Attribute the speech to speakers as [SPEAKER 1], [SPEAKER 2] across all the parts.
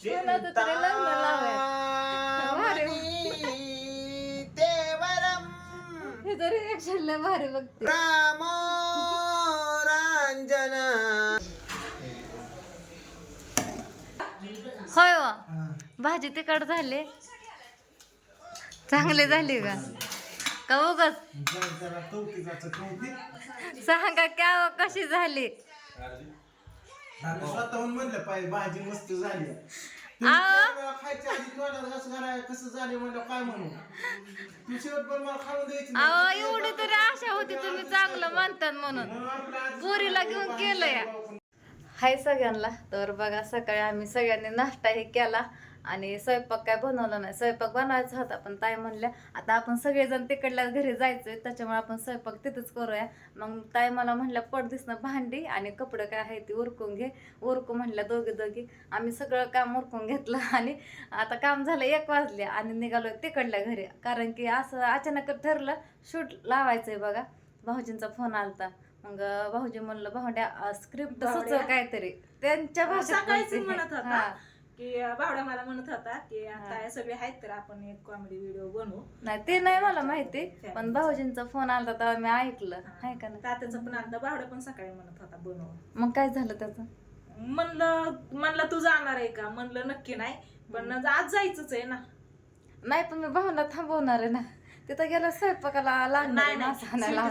[SPEAKER 1] कोणाचं तरी लग्न हे तरी रिएक्शन लय भारी बघते
[SPEAKER 2] रामो रांजन
[SPEAKER 1] होय वा भाजी तिकड झाली चांगली झाली का का उगाच
[SPEAKER 2] जरा कौतिकाचं कौतिक
[SPEAKER 1] सांगा क्या कशी झाली
[SPEAKER 2] आता स्वतःहून म्हणलं पाहिजे भाजी मस्त झाली.
[SPEAKER 1] आहो.
[SPEAKER 2] खायच्या आधी तोंडात कसं करायचं कसं झाले म्हणलं काय म्हणू? तू शेवट पण मला खाऊन द्यायची नाही.
[SPEAKER 1] अहो एवढी तरी आशा होती तुम्ही चांगलं म्हणतात म्हणून.
[SPEAKER 2] म्हणून आपलं आज
[SPEAKER 1] पोरीला घेऊन केलं हाय सगळ्यांना. तर बघा सकाळी आम्ही सगळ्यांनी नाश्ताही केला. आणि स्वयंपाक काय बनवला नाही. स्वयंपाक बनवायचा होता पण ताई म्हणल्या आता आपण सगळेजण तिकडल्या घरी जायचंय त्याच्यामुळे आपण स्वयंपाक तिथेच करूया. मग ताई मला म्हणल्या पडदिसनं भांडी आणि कपडे काय आहे ती उरकून घे. उरकू म्हणल्या दोघे दोघी. आम्ही सगळं काम उरकून घेतलं आणि आता काम झालं एक वाजले आणि निघालो तिकडल्या घरी. कारण की असं अचानक ठरलं शूट लावायचंय बघा. भाऊजींचा फोन आलता. मग भाऊजी म्हणलं भाऊंड्या स्क्रिप्ट सुचव
[SPEAKER 3] भावड्या?
[SPEAKER 1] काहीतरी. त्यांच्या भाषेत.
[SPEAKER 3] म्हणत होता. की बावडा मला म्हणत होता की. आता सगळे आहेत तर आपण एक कॉमेडी व्हिडिओ बनवू.
[SPEAKER 1] नाही ते नाही मला माहिती पण भाऊजींचा फोन आला तेव्हा मी ऐकलं. हाय का नाही?
[SPEAKER 3] तात्याचा पण आता बावडा पण सकाळी म्हणत होता बनवू
[SPEAKER 1] मग काय झालं त्याचं?
[SPEAKER 3] म्हणलं म्हणलं तू जाणार आहे का? म्हणलं नक्की नाही पण आज जायचंच आहे ना.
[SPEAKER 1] नाही पण मी भावना थांबवणार आहे ना. तिथं गेलं स्वयंपाकाला लागणार आहे,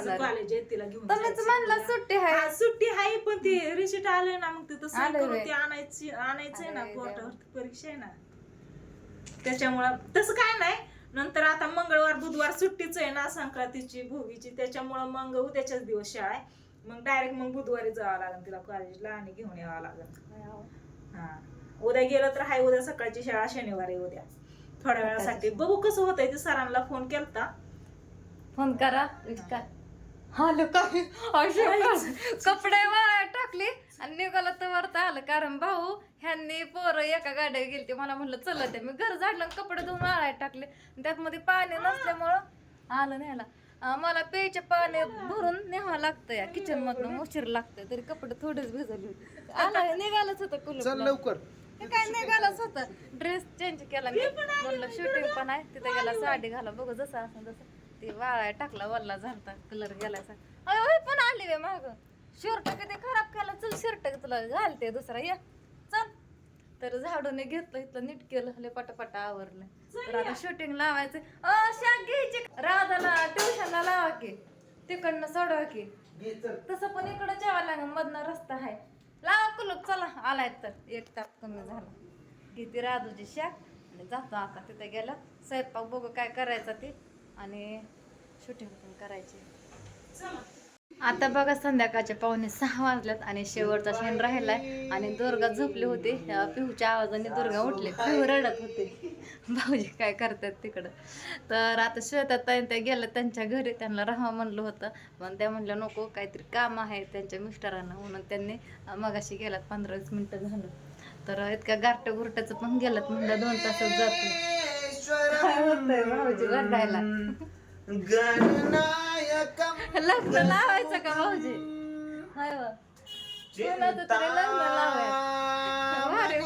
[SPEAKER 1] आहे.
[SPEAKER 3] कॉलेज आहे तिला घेऊन
[SPEAKER 1] तुम्हीच
[SPEAKER 3] जायचं.
[SPEAKER 1] म्हणला सुट्टी आहे
[SPEAKER 3] हा, सुट्टी आहे पण ती रिसिट आले ना मग तिथं सही
[SPEAKER 1] आलंय
[SPEAKER 3] करून
[SPEAKER 1] व्हय.
[SPEAKER 3] ती आणायची आणायचंय ना
[SPEAKER 1] अरे
[SPEAKER 3] कोर्टावर परीक्षा आहे ना. त्याच्यामुळं तसं काय नाही. नंतर आता मंगळवार बुधवार सुट्टीच आहे ना संक्रांतीची भोगीची. त्याच्यामुळं मग उद्याच्याच दिवस शाळा आहे. मग डायरेक्ट मग बुधवारी जावं लागेल तिला कॉलेजला आणि घेऊन यावं लागेल. हा. उद्या गेलं तर हाय उद्या सकाळची शाळा शनिवारी उद्या. थोड्या वेळासाठी. बघू कसं होतंय ते सरांना फोन केलता.
[SPEAKER 1] फोन करा का आलं काय कपडे वाळा टाकले आणि निघालं तर वरता आलं. कारण भाऊ ह्यांनी पोरं एका गाड्या गेलते. मला म्हणलं चला ते मी घर झाडलं आणि कपडे धुवून वाळाय टाकले. आणि त्यात मध्ये पाणी नसल्यामुळं आलं न्यायला. मला प्यायचे पाणी भरून न्यावं लागतं या किचन मधनं उशीर लागतंय. तरी कपडे थोडेच भिजवले. होते आलं निघालंच होतं
[SPEAKER 2] चल
[SPEAKER 1] कुलूप
[SPEAKER 2] लवकर.
[SPEAKER 1] ते काय निघालंच होतं. ड्रेस चेंज केला मी. म्हणलं शूटिंग पण आहे. तिथे गेला साडी घाला. बघू जसं असं तसं. ती वाळाय टाकला वल्ला झालता कलर गेला असा अय होय पण आली वे माग. शर्ट कधी खराब केला? चल शर्ट तुला? घालते दुसरा. ये चल. तर झाडूने घेतलं इथलं नीट केलं. लय पटापटा आवरलं. तर आता शूटिंग लावायचं. अ शाक घ्यायची. राधाला ट्युशनला लावा की. तिकडनं सोडवा की. तसं पण इकडं जेवा लागेल. मधनं रस्ता आहे. लावा कुलूप चला. आलाय तर. एक ताप कमी झाला. किती राजूची शाक. आणि जातो आता. तिथे गेलं. स्वयंपाक बघू काय करायचं ते. आणि शूटिंग पण करायची. आता बघा संध्याकाळचे पाहुणे सहा वाजल्यात आणि शेवटचा शेण राहिलाय. आणि दुर्गा झोपली होती. पिहूच्या आवाजाने दुर्गा उठले. पिहू रडत होते. भाऊजी काय करतात तिकडं? तर आता श्वेता ताई त्या गेल्या त्यांच्या घरी. त्यांना राहा म्हणलं होतं. पण त्या म्हणल्या नको काहीतरी काम आहे त्यांच्या मिस्टरांना. म्हणून त्यांनी मगाशी गेल्यात पंधरा वीस मिनिटं झालं. तर इतक्या गारटं गुरट्याचं पण गेलात म्हणलं दोन तासात जातो काय भाऊजी रडायला लग्न लावायचं का भाऊजी हाय व. कोणाचं तरी लग्न लावायचं भारी.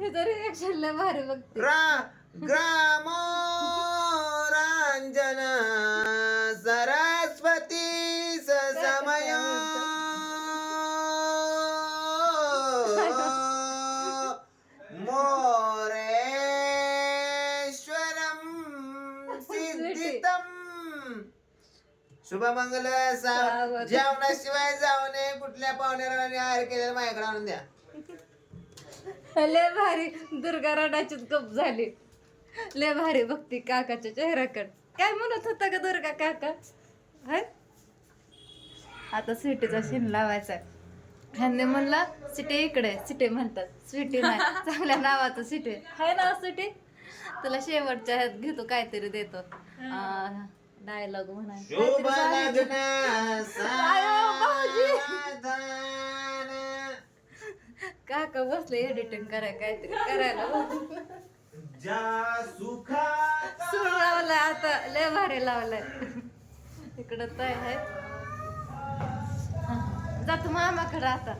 [SPEAKER 1] हे तरी बघते
[SPEAKER 2] रा ग्रामो रांजन शुभमंगल
[SPEAKER 1] सावध.
[SPEAKER 2] जेवणाशिवाय जाऊ नये. कुठल्या पाहुण्याला आहार केलेला माझ्याकडे आणून द्या.
[SPEAKER 1] लय भारी. दुर्गा रडाचीच गप झाली. लय भारी बघती काकाच्या चेहऱ्याकडे. काय म्हणत होता का दुर्गा काका? हाय आता स्वीटीचा शेण लावायचा ह्यांनी म्हणलं सिटी इकडे सिटी म्हणतात. स्वीटी नाही. चांगल्या नावाचं सिटी हाय ना स्वीटी? तुला शेवटच्या ह्यात घेतो काहीतरी देतो. डायलॉग.
[SPEAKER 2] समाधान.
[SPEAKER 1] काका बसले एडिटिंग कराय काहीतरी करायला. सूर लावलाय आता लय भारी लावलाय. इकडं तर आहे जातो मामाकडं आता.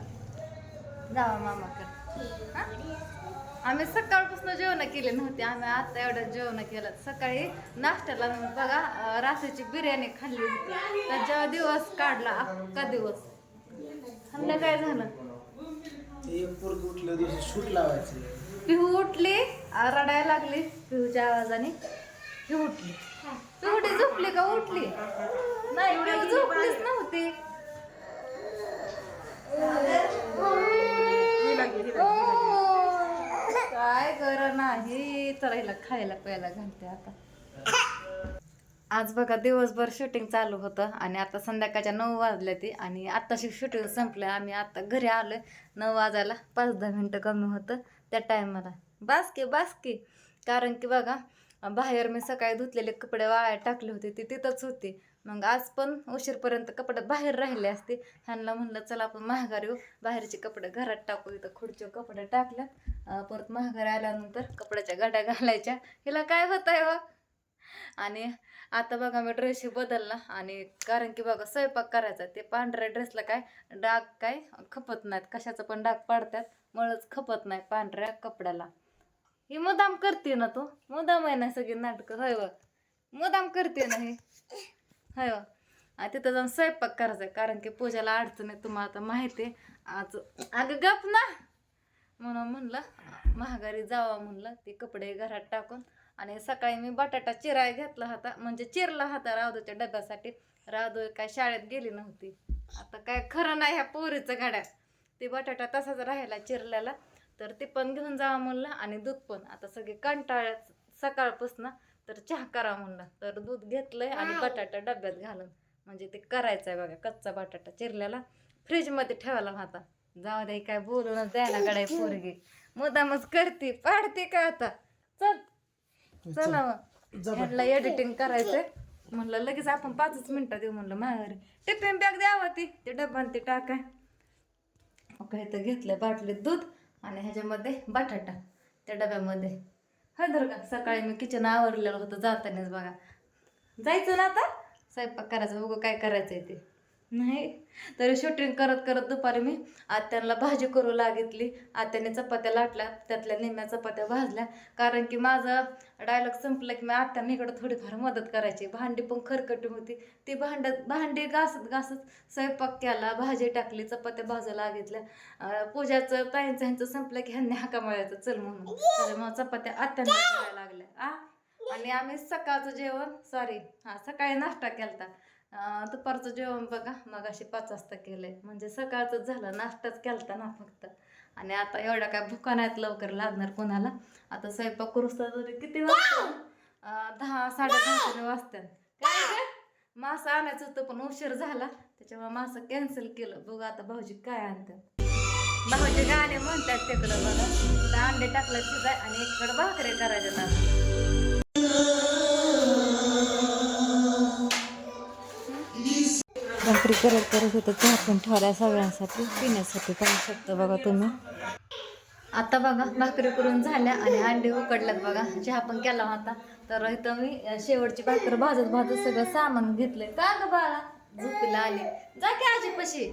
[SPEAKER 1] जावा मामाकडे? आम्ही सकाळपासून जेवण केले नव्हते आम्ही आता एवढं जेवण केलं. सकाळी नाश्त्याला बघा रात्रीची बिर्याणी खाल्ली होती. त्याच्यावर दिवस काढला अख्खा दिवस. थंड काय झालं.
[SPEAKER 2] ते एक पोरग उठलं दिवशी शूट लावायचं.
[SPEAKER 1] पिहू उठली रडायला लागली पिहूच्या आवाजाने. पिहू उठली. पिहुटी झोपली का? उठली. नाही पिहू झोपलीच नव्हती
[SPEAKER 3] हिला घे, हिला घे, हिला घे.
[SPEAKER 1] काय कर नाही खायला प्यायला घालते आता. आज बघा दिवसभर शूटिंग चालू होतं आणि आता संध्याकाळच्या नऊ वाजल्या ती आणि आत्ताशी शूटिंग संपलं. आम्ही आता घरी आलो नऊ वाजायला पाच दहा मिनटं कमी होतं त्या टायमाला बासकी बासकी कारण की बघा बाहेर मी सकाळी धुतलेले कपडे वाळ्या टाकले होते. ते तिथंच होते. मग आज पण उशीरपर्यंत कपडे बाहेर राहिले असते. ह्यांना म्हणलं चला आपण महागारी येऊ. बाहेरचे कपडे घरात टाकू. इथं खुर्चीवर कपडे टाकल्यात परत महागारी आल्यानंतर कपड्याच्या गाड्या घालायच्या. हिला काय होत आहे हो? व आणि आता बघा मी ड्रेस बदलला. आणि कारण की बघा स्वयंपाक करायचा ते पांढऱ्या ड्रेसला काय? डाग काय? खपत नाहीत. कशाचं पण डाग पाडतात. मळच खपत नाही पांढऱ्या कपड्याला. ही मुदाम करते ना तू? मुदाम आहे ना सगळी नाटकं? होय बघ. मुदाम करते ना हे. होय तिथं जाऊन स्वयंपाक करायचा आहे कारण की पूजाला अडचण आहे तुम्हाला आता माहिती आहे. आज अगं गप ना. म्हणून म्हणलं महागारी जावा म्हणलं ते कपडे घरात टाकून. आणि सकाळी मी बटाटा चिराय घेतला होता म्हणजे चिरला होता रावदूच्या डब्यासाठी. रावदू काय शाळेत गेली नव्हती. आता काय खरं नाही ह्या पोरीचं गाड्या ते बटाटा तसाच राहिला चिरल्याला तर ते पण घेऊन जावा म्हणलं आणि दूध पण. आता सगळे कंटाळ्यात सकाळपासून तर चहा करा म्हणलं. तर दूध घेतलंय आणि बटाटा डब्यात घालून. म्हणजे ते करायचं आहे बघा कच्चा बटाटा चिरल्याला फ्रीजमध्ये ठेवायला होता जाऊ दे काय बोलूनच द्यायला गडाय पोरगी. मुदामच करते पाडते का आता? चल. चला. मग. ह्याला एडिटिंग करायचंय. म्हणलं लगेच आपण पाचच मिनिटं देऊ म्हणलं. माघारी टिफिन बॅग द्यावा ती. ते डब्यात ते टाकाय काय तर घेतलं बाटलीत दूध आणि ह्याच्यामध्ये बटाटा त्या डब्यामध्ये. धर का? सकाळी मी किचन आवरलेलं होतं जातानाच बघा. जायचं ना आता? स्वयंपाक करायचं बघू काय करायचं आहे ते. नाही. तरी शूटिंग करत करत दुपारी मी आत्यांना भाजी करू लागितली. आत्याने चपात्या लाटल्या त्यातल्या निम्म्या चपात्या भाजल्या. कारण की माझं डायलॉग संपलं की मी आत्यांना इकडं थोडीफार मदत करायची. भांडी पण खरकटी होती. ती भांड भांडी घासत घासत स्वयंपाक केला भाजी टाकली चपात्या भाजायला लागितल्या. पूजाचं ताईंचं ह्यांचं संपलं की ह्यांनी हाका मारायचं चल म्हणून. मग चपात्या आत्यांना करायला लागल्या. आ? आणि आम्ही सकाळचं जेवण सॉरी हा सकाळी नाश्ता केला होता दुपारचं जेवण बघा. मग अशी पाच वाजता केलंय. म्हणजे सकाळचं झालं. नाश्ताच केलता ना फक्त. आणि आता एवढ्या काय भुका नाहीत लवकर लागणार कोणाला. आता स्वयंपाक करूस तरी किती वाजता? दहा साडेदहा तरी वाजतात काय मासं आणायचं होतं पण उशीर झाला. त्याच्यामुळे मासं कॅन्सल केलं. बघू आता भाऊजी काय आणतात. भाऊजी गाणे म्हणतात तिकडं बघा. तिथं अंडे टाकलं शिजाय आणि इकडं भाकरी करायच्या भाकरी करत करत होतं चहा पण ठेवल्या सगळ्यांसाठी पिण्यासाठी पाहू शकतो बघा तुम्ही. आता बघा भाकरी करून झाल्या आणि अंडे उकडल्यात बघा चहा पण केला होता. तर इथं मी शेवटची भाकर भाजत भाजत सगळं सामान घेतलंय. का ग बाळा? झोपीला आली. जा की आजीपाशी.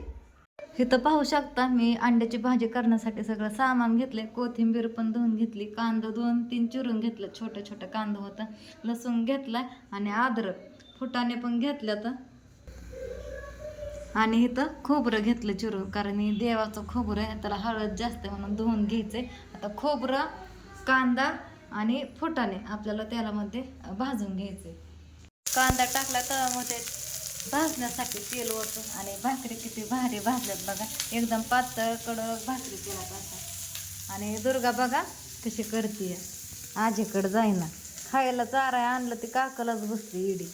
[SPEAKER 1] इथं पाहू शकता मी अंड्याची भाजी करण्यासाठी सगळं सामान घेतले कोथिंबीर पण धुवून घेतली कांदा दोन तीन चिरून घेतलं छोटं छोटं कांदा होता. लसूण घेतला आणि अद्रक. फुटाने पण घेतलं तर आणि इथं खोबरं घेतलं चिरून कारण देवाचं खोबरं आहे त्याला हळद जास्त आहे म्हणून धुवून घ्यायचं आहे आता खोबरं कांदा आणि फुटाणे आपल्याला तेलामध्ये भाजून घ्यायचे कांदा टाकला तळामध्ये भाजण्यासाठी तेल ओतून आणि भाकरी किती भारी भाजल्यात बघा. एकदम पातळ कडक भाकरी केला असतात आणि दुर्गा बघा कशी करते आजीकडे जाईना. खायला चारा आणलं ती काकालाच बसते इडी.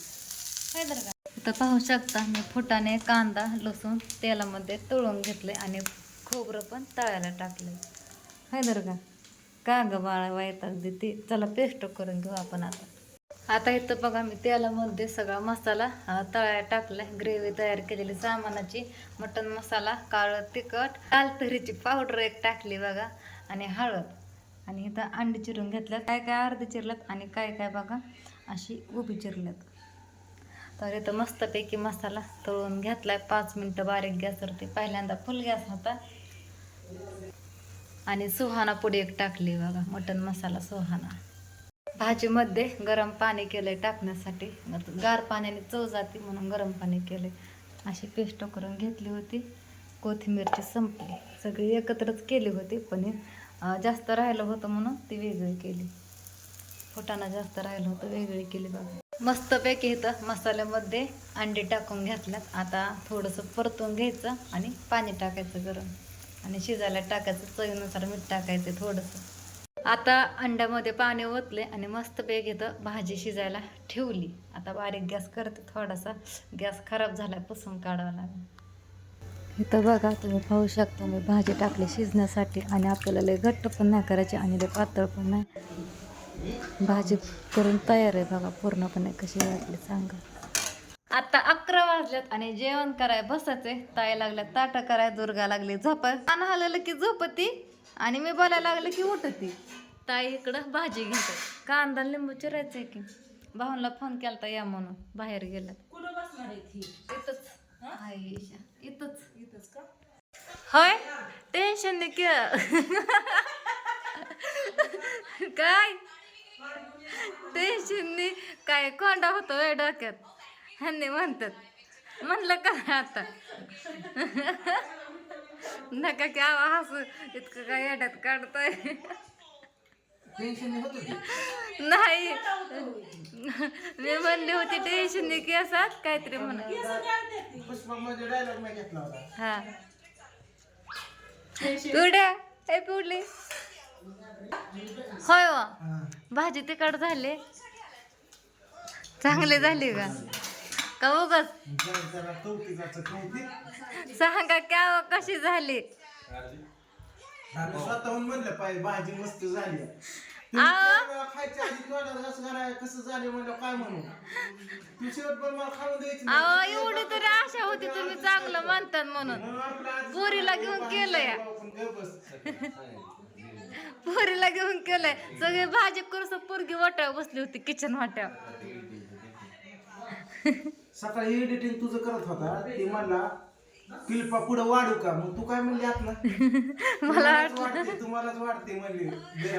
[SPEAKER 1] काय दुर्गा. इथं पाहू शकता मी फुटाने कांदा लसूण तेलामध्ये तळून घेतले आणि खोबरं पण तळायला टाकले आहे दर का? ग बाळा वैताग देते? चला पेस्ट करून घेऊ आपण आता. आता इथं बघा मी तेलामध्ये सगळा मसाला तळायला टाकला ग्रेव्ही तयार केलेली सामानाची मटन मसाला काळं तिखट लाल तरीची पावडर एक टाकली बघा आणि हळद. आणि इथं अंडी चिरून घेतल्यात. काय काय अर्धे चिरल्यात आणि काय काय बघा अशी उभी चिरल्यात. तर इथं मस्तपैकी मसाला तळून घेतलाय. पाच मिनटं बारीक गॅसवरती पहिल्यांदा फुल गॅस होता. आणि सुहाना पुढे एक टाकली बघा मटन मसाला सुहाना. भाजीमध्ये गरम पाणी केलंय टाकण्यासाठी. मग गार पाण्याने चव जाते म्हणून गरम पाणी केलंय. अशी पेस्ट करून घेतली होती. कोथिंबीरची संपली. सगळी एकत्रच केली होती पण जास्त राहिलं होतं म्हणून ती वेगळी केली. फुटाणा जास्त राहिलं होतं वेगळी केली बघा. मस्तपैकी इथं मसाल्यामध्ये अंडी टाकून घेतल्यात. आता थोडंसं परतून घ्यायचं आणि पाणी टाकायचं गरम. आणि शिजायला टाकायचं चवीनुसार मीठ टाकायचं थोडंसं. आता अंड्यामध्ये पाणी ओतले आणि मस्तपैकी इथं भाजी शिजायला ठेवली. आता बारीक गॅस करते थोडासा गॅस खराब झाला पुसून काढावा लागेल. इथं बघा तुम्ही पाहू शकता मी भाजी टाकली शिजण्यासाठी आणि आपल्याला लय घट्ट पण नाही करायची आणि लय पातळ पण नाही. भाजी करून तयार आहे बघा पूर्णपणे कशी वाटली सांगा. आता अकरा वाजल्यात आणि जेवण कराय बसायचंय ताई लागल्या ताटा कराय दुर्गा लागली झोपाय कान हलवलं की झोपती आणि मी बोलायला लागले की उठती. ताई इकडं भाजी घेते कांदा लिंबू चिरायचंय की? भाऊनला फोन केलता या म्हणून. बाहेर गेल्यात. इथंच. इथंच.
[SPEAKER 3] इथंच का?
[SPEAKER 1] होय? टेन्शन नाही काय? टेन्शन नाही काय कोंडा होतो वेळ डोक्यात? ह्यांनी म्हणतात. म्हणलं का आता? नका की आवा हसू. इतकं काय येड्यात काढताय. नाही. मी म्हणली होती टेन्शन नाही केसात काहीतरी म्हणा हा. पिवड्या ए पिवली होय वा.
[SPEAKER 2] हा.
[SPEAKER 1] भाजी तिकड झाले. चांगली झाले का? का उगाच? सांगा क्या हो, कशी झाली?
[SPEAKER 2] स्वतःहून म्हणलं पाहिजे भाजी मस्त झाली
[SPEAKER 1] अहो एवढी तरी आशा होती तुम्ही चांगलं म्हणतात म्हणून. पोरीला घेऊन
[SPEAKER 2] केलं या
[SPEAKER 1] पोरीला घेऊन केलंय. सगळी भाजी करूस पोरगी वाट्यावर बसली होती किचन वाट्यावर.
[SPEAKER 2] सकाळी एडिटिंग तुझं करत होता. ती म्हणला क्लिपा पुढे वाढू का? मग तू काय म्हणली आपलं मला तुम्हालाच वाटते म्हणली.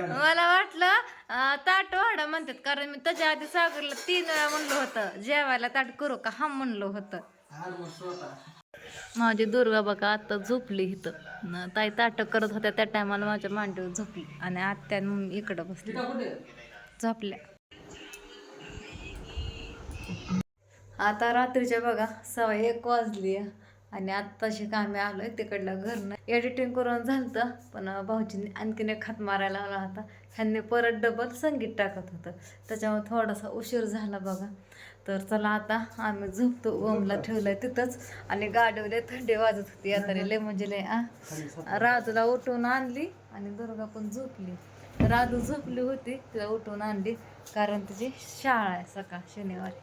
[SPEAKER 1] मला वाटलं ताट वाडा म्हणतात कारण मी त्याच्या आधी सागरला तीन वेळा म्हणलं होतं जेवायला ताट करू का? हा म्हणलं होतं. माझी दुर्गा बघा आता झोपली इथं. ताई ताटक करत होत्या त्या टायमाला माझ्या मांडीवर झोपली. आणि आत्या न इकडं बसली झोपल्या. आता रात्रीच्या बघा सवा एक वाजली आणि आत्ताशी कामे आलोय तिकडलं घरनं. एडिटिंग करून झालं पण भाऊजींनी आणखीन एक हात मारायला आला होता. ह्यांनी परत डबल संगीत टाकत होतं. त्याच्यामुळे थोडासा उशीर झाला बघा. तर चला आता आम्ही झोपतो. ओमला ठेवलंय तिथंच. आणि गाडवले थंडी वाजत होती. आता लय म्हणजे लय आ? राजूला उठवून आणली आणि दुर्गा पण झोपली. राजू झोपली होती तिला उठवून आणली. कारण तिची शाळा आहे सकाळ शनिवारी.